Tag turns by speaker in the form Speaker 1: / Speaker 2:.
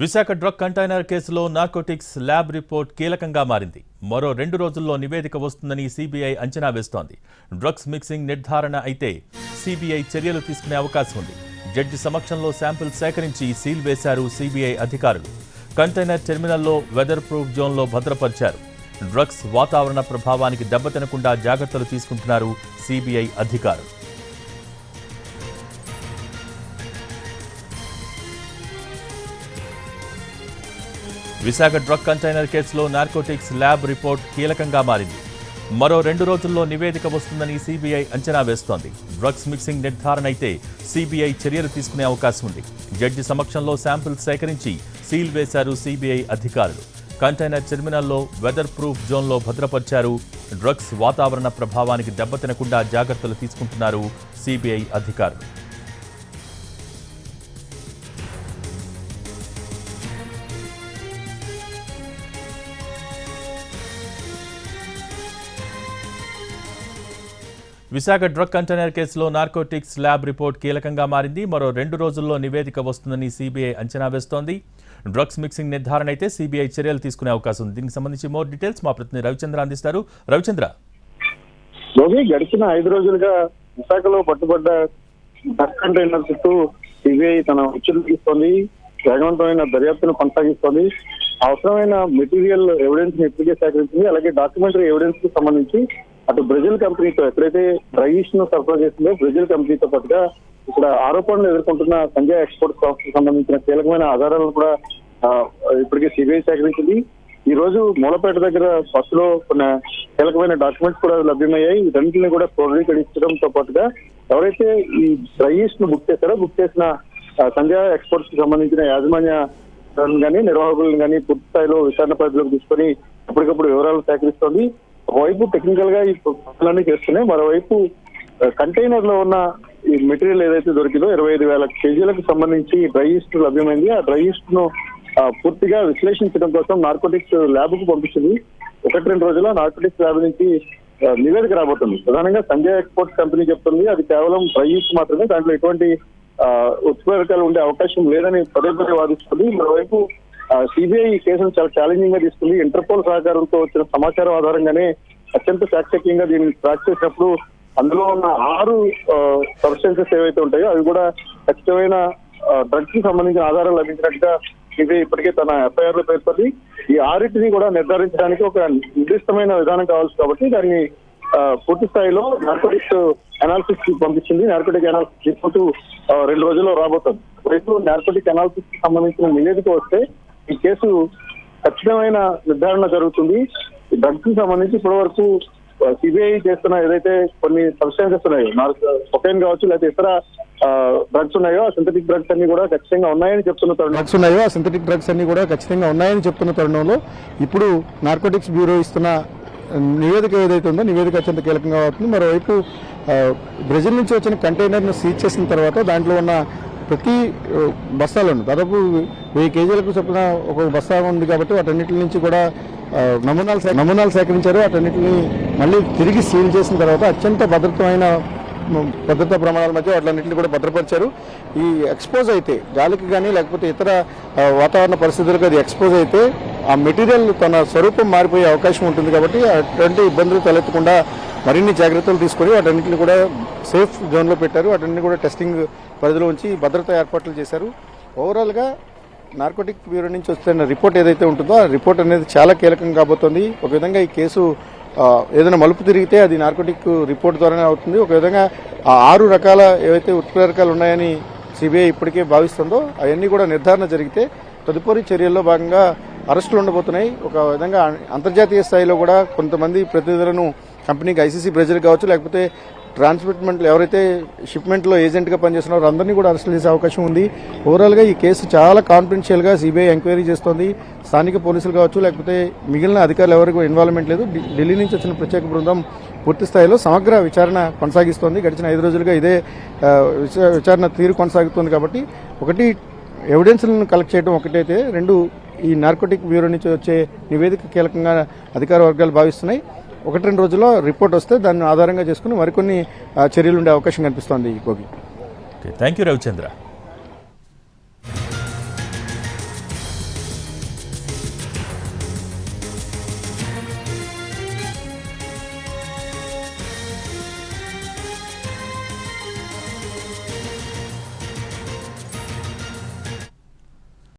Speaker 1: Visakha drug container కేసులో narcotics lab report కీలకంగా మారింది. మరో రెండు రోజుల్లో నివేదిక వస్తుందని సిబిఐ అంచనా వేస్తోంది. డ్రగ్స్ మిక్సింగ్ నిర్ధారణ అయితే సిబిఐ చర్యలు తీసుకునే అవకాశం ఉంది. జడ్జి సమక్షంలో శాంపిల్ సేకరించి సీల్ వేశారు సిబిఐ అధికారులు. కంటైనర్ టెర్మినల్లో వెదర్ ప్రూఫ్ జోన్లో భద్రపరిచారు. డ్రగ్స్ వాతావరణ ప్రభావానికి దెబ్బతినకుండా జాగ్రత్తలు తీసుకుంటున్నారు సిబిఐ అధికారులు. విశాఖ డ్రగ్ కంటైనర్ కేసులో నార్కోటిక్స్ ల్యాబ్ రిపోర్ట్ కీలకంగా మారింది. మరో రెండు రోజుల్లో నివేదిక వస్తుందని సిబిఐ అంచనా వేస్తోంది. డ్రగ్స్ మిక్సింగ్ నిర్ధారణ అయితే సిబిఐ చర్యలు తీసుకునే అవకాశం ఉంది. జడ్జి సమక్షంలో శాంపిల్ సేకరించి సీల్ వేశారు సిబిఐ అధికారులు. కంటైనర్ టెర్మినల్లో వెదర్ ప్రూఫ్ జోన్లో భద్రపరిచారు. డ్రగ్స్ వాతావరణ ప్రభావానికి దెబ్బతినకుండా జాగ్రత్తలు తీసుకుంటున్నారు సిబిఐ అధికారులు. విశాఖ డ్రగ్ కంటైనర్ కేసులో నార్కోటిక్స్ ల్యాబ్ రిపోర్ట్ కీలకంగా మారింది. మరో రెండు రోజుల్లో నివేదిక వస్తుందని సిబిఐ అంచనా వేస్తోంది. డ్రగ్స్ మిక్సింగ్ నిర్ధారణ అయితే సిబిఐ చర్యలు తీసుకునే అవకాశం ఉంది. దీనికి సంబంధించి మోర్ డీటెయిల్స్ మా ప్రతినిధి రవిచంద్ర అందిస్తారు. రవిచంద్ర.
Speaker 2: యోగి గడిచిన ఐదు రోజులుగా విశాఖలో పట్టుబడ్డ డ్రగ్ కంటైనర్ చుట్టూ సిబిఐ తన ఉచ్చులు తీస్తోంది. వేగవంతమైన దర్యాప్తును కొనసాగిస్తోంది. అవసరమైన మెటీరియల్ ఎవిడెన్స్ని ఇప్పటికే సేకరించింది. అలాగే డాక్యుమెంటరీ ఎవిడెన్స్కి సంబంధించి అటు బ్రెజిల్ కంపెనీతో ఎక్కడైతే రైస్ను సరఫరా చేసిందో బ్రెజిల్ కంపెనీతో పాటుగా ఇక్కడ ఆరోపణలు ఎదుర్కొంటున్న సంజయ్ ఎక్స్పోర్ట్ సాఫ్ట్కి సంబంధించిన కీలకమైన ఆధారాలను కూడా ఇప్పటికే సిబిఐ సేకరించింది. ఈ రోజు మూలపేట దగ్గర బస్సులో కొన్ని కీలకమైన డాక్యుమెంట్స్ కూడా లభ్యమయ్యాయి. వీటన్నింటిని కూడా క్రోడీకరించడంతో పాటుగా ఎవరైతే ఈ రైస్ను బుక్ చేశారో బుక్ చేసిన సంజయ్ ఎక్స్పోర్ట్స్కి సంబంధించిన యాజమాన్య కానీ నిర్వాహకులను కానీ పూర్తి స్థాయిలో విచారణ పరిధిలోకి తీసుకొని ఎప్పటికప్పుడు వివరాలు సేకరిస్తోంది. ఒకవైపు టెక్నికల్గా ఈ పనులన్నీ చేస్తున్నాయి. మరోవైపు కంటైనర్లో ఉన్న ఈ మెటీరియల్ ఏదైతే దొరికిందో ఇరవై ఐదు వేల కేజీలకు సంబంధించి డ్రై ఈస్ట్ లభ్యమైంది. ఆ డ్రై ఈస్ట్ను ఆ, పూర్తిగా విశ్లేషించడం కోసం నార్కోటిక్స్ ల్యాబ్కు పంపించింది. ఒకటి రెండు రోజుల్లో నార్కోటిక్స్ ల్యాబ్ నుంచి నివేదిక రాబోతుంది. ప్రధానంగా సంజయ్ ఎక్స్పోర్ట్స్ కంపెనీ చెప్తుంది అది కేవలం డ్రై ఈస్ట్ మాత్రమే దాంట్లో ఎటువంటి ఆ, ఉత్పరకాలు ఉండే అవకాశం లేదని పదే పదే వాదిస్తుంది. మరోవైపు సిబిఐ ఈ కేసును చాలా ఛాలెంజింగ్గా తీసుకుంది. ఇంటర్పోల్ సహకారంతో వచ్చిన సమాచారం ఆధారంగానే అత్యంత చాకచక్యంగా దీన్ని ట్రాక్ చేసినప్పుడు అందులో ఉన్న ఆరు సబ్స్టెన్సెస్ ఏవైతే ఉంటాయో అవి కూడా ఖచ్చితమైన డ్రగ్స్కి సంబంధించిన ఆధారాలు లభించినట్టుగా ఇది ఇప్పటికే తన ఎఫ్ఐఆర్లో పేర్కొంది. ఈ ఆరిటిని కూడా నిర్ధారించడానికి ఒక నిర్దిష్టమైన విధానం కావాల్సి కాబట్టి దాన్ని ఆ, పూర్తి స్థాయిలో నార్కోటిక్స్ అనాలిసిస్కి పంపించింది. నార్కోటిక్ అనాలిసిస్ రిపోర్టు రెండు రోజుల్లో రాబోతుంది. రేపు నార్కోటిక్ అనాలిసిస్కి సంబంధించిన నివేదిక వస్తే ఈ కేసు ఖచ్చితమైన నిర్ధారణ జరుగుతుంది. డ్రగ్స్కి సంబంధించి ఇప్పటి వరకు సిబిఐ చేస్తున్న ఏదైతే కొన్ని సబ్స్టాన్సెస్ ఉన్నాయో కొకైన్ కావచ్చు లేకపోతే ఇతర డ్రగ్స్ ఉన్నాయో ఆ సింథటిక్ డ్రగ్స్ అన్ని కూడా ఖచ్చితంగా ఉన్నాయని చెప్తున్న తరుణం
Speaker 3: డ్రగ్స్ ఉన్నాయో ఆ సింథటిక్ డ్రగ్స్ అన్ని కూడా ఖచ్చితంగా ఉన్నాయని చెప్తున్న తరుణంలో ఇప్పుడు నార్కోటిక్స్ బ్యూరో ఇస్తున్న నివేదిక ఏదైతే ఉందో నివేదిక అత్యంత కీలకంగా అవుతుంది. మరోవైపు బ్రెజిల్ నుంచి వచ్చిన కంటైనర్ను సీజ్ చేసిన తర్వాత దాంట్లో ఉన్న ప్రతి బస్తాలను దాదాపు వెయ్యి కేజీలకు చొప్పున ఒక బస్తా ఉంది కాబట్టి వాటన్నిటి నుంచి కూడా నమూనాలు నమూనాలు సేకరించారు. వాటన్నిటిని మళ్ళీ తిరిగి సీల్ చేసిన తర్వాత అత్యంత భద్రతమైన భద్రతా ప్రమాణాల మధ్య వాటిలన్నింటినీ కూడా భద్రపరిచారు. ఈ ఎక్స్పోజ్ అయితే గాలికి కానీ లేకపోతే ఇతర వాతావరణ పరిస్థితులకు అది ఎక్స్పోజ్ అయితే ఆ మెటీరియల్ తన స్వరూపం మారిపోయే అవకాశం ఉంటుంది కాబట్టి అటువంటి ఇబ్బందులు తలెత్తకుండా మరిన్ని జాగ్రత్తలు తీసుకొని వాటన్నింటిని కూడా సేఫ్ జోన్లో పెట్టారు. వాటన్నింటిని కూడా టెస్టింగ్ పరిధిలో ఉంచి భద్రతా ఏర్పాట్లు చేశారు. ఓవరాల్గా నార్కోటిక్ బ్యూరో నుంచి వస్తున్న రిపోర్ట్ ఏదైతే ఉంటుందో ఆ రిపోర్ట్ అనేది చాలా కీలకం కాబోతోంది. ఒక విధంగా ఈ కేసు ఏదైనా మలుపు తిరిగితే అది నార్కోటిక్ రిపోర్ట్ ద్వారానే అవుతుంది. ఒక విధంగా ఆ ఆరు రకాల ఏవైతే ఉత్ప్రేరకాలు ఉన్నాయని సిబిఐ ఇప్పటికే భావిస్తుందో అవన్నీ కూడా నిర్ధారణ జరిగితే తదుపరి చర్యల్లో భాగంగా అరెస్టులు ఉండబోతున్నాయి. ఒక విధంగా అంతర్జాతీయ స్థాయిలో కూడా కొంతమంది ప్రతినిధులను కంపెనీకి ఐసీసీ ప్రెజర్ కావచ్చు లేకపోతే ట్రాన్స్మిట్మెంట్ ఎవరైతే షిప్మెంట్లో ఏజెంట్గా పనిచేస్తున్నారో అందరినీ కూడా అరెస్ట్ చేసే అవకాశం ఉంది. ఓవరాల్గా ఈ కేసు చాలా కాన్ఫిడెన్షియల్గా సిబిఐ ఎంక్వైరీ చేస్తోంది. స్థానిక పోలీసులు కావచ్చు లేకపోతే మిగిలిన అధికారులు ఎవరికి ఇన్వాల్వ్మెంట్ లేదు. ఢిల్లీ నుంచి వచ్చిన ప్రత్యేక బృందం పూర్తి స్థాయిలో సమగ్ర విచారణ కొనసాగిస్తోంది. గడిచిన ఐదు రోజులుగా ఇదే విచారణ తీరు కొనసాగుతుంది కాబట్టి ఒకటి ఎవిడెన్స్లను కలెక్ట్ చేయడం ఒకటైతే రెండు ఈ నార్కోటిక్ బ్యూరో నుంచి వచ్చే నివేదిక కీలకంగా అధికార వర్గాలు భావిస్తున్నాయి. ఒకటి రెండు రోజుల్లో రిపోర్ట్ వస్తే దాన్ని ఆధారంగా చేసుకుని మరికొన్ని చర్యలు ఉండే అవకాశం కనిపిస్తోంది గోగి
Speaker 1: థ్యాంక్ యూ రవిచంద్ర